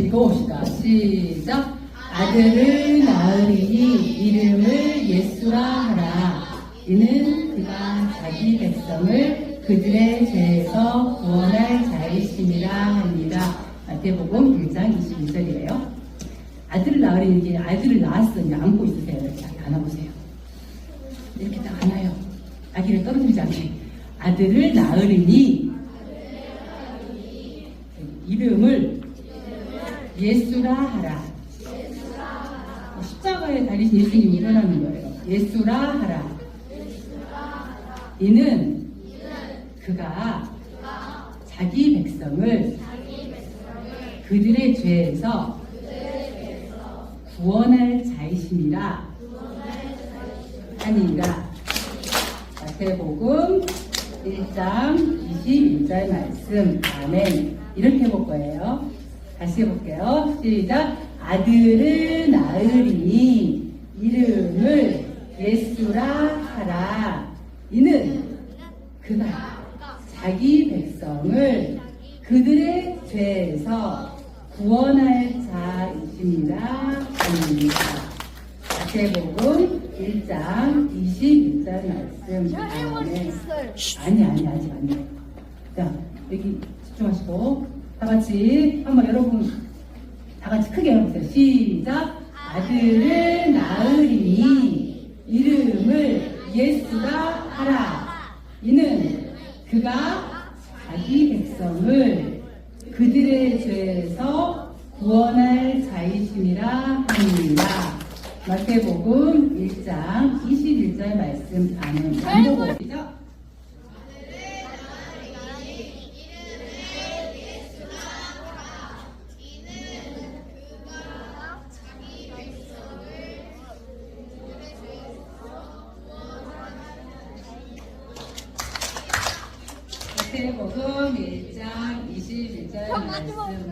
같이 읽어봅시다. 시작. 아들을 낳으리니 이름을 예수라 하라. 이는 그가 자기 백성을 그들의 죄에서 구원할 자이심이라 합니다. 마태복음 1장 22절이에요. 아들을 낳으리니 아들을. 이제 안고 있으세요. 이렇게 안아보세요. 이렇게 딱 안아요. 아기를 떨어뜨리지 않게. 아들을 낳으리니 이름을 예수라 하라. 십자가에 달리신 예수님이 일어나는 거예요. 예수라 하라. 이는 그가 자기 백성을 그들의 죄에서 구원할 자이심이라 하니라. 마태복음 1장 21절 말씀. 아멘. 이렇게 해볼 거예요. 다시 해볼게요. 시작. 아들을 낳으리니 이름을 예수라 하라. 이는 그가 자기 백성을 그들의 죄에서 구원할 자이심이라 합니다. 마태복음 1장 21절 말씀. 아니 아니 아직 안 돼. 자 여기 집중하시고 다 같이 한번 여러분 다 같이 크게 해보세요. 시작. 아들을 낳으리니 이름을 예수라 하라. 이는 그가 자기 백성을 그들의 죄에서 구원할 자이심이라 합니다. 마태복음 1장 21절 말씀. 반복을 시 마태복음 1장 21절 말씀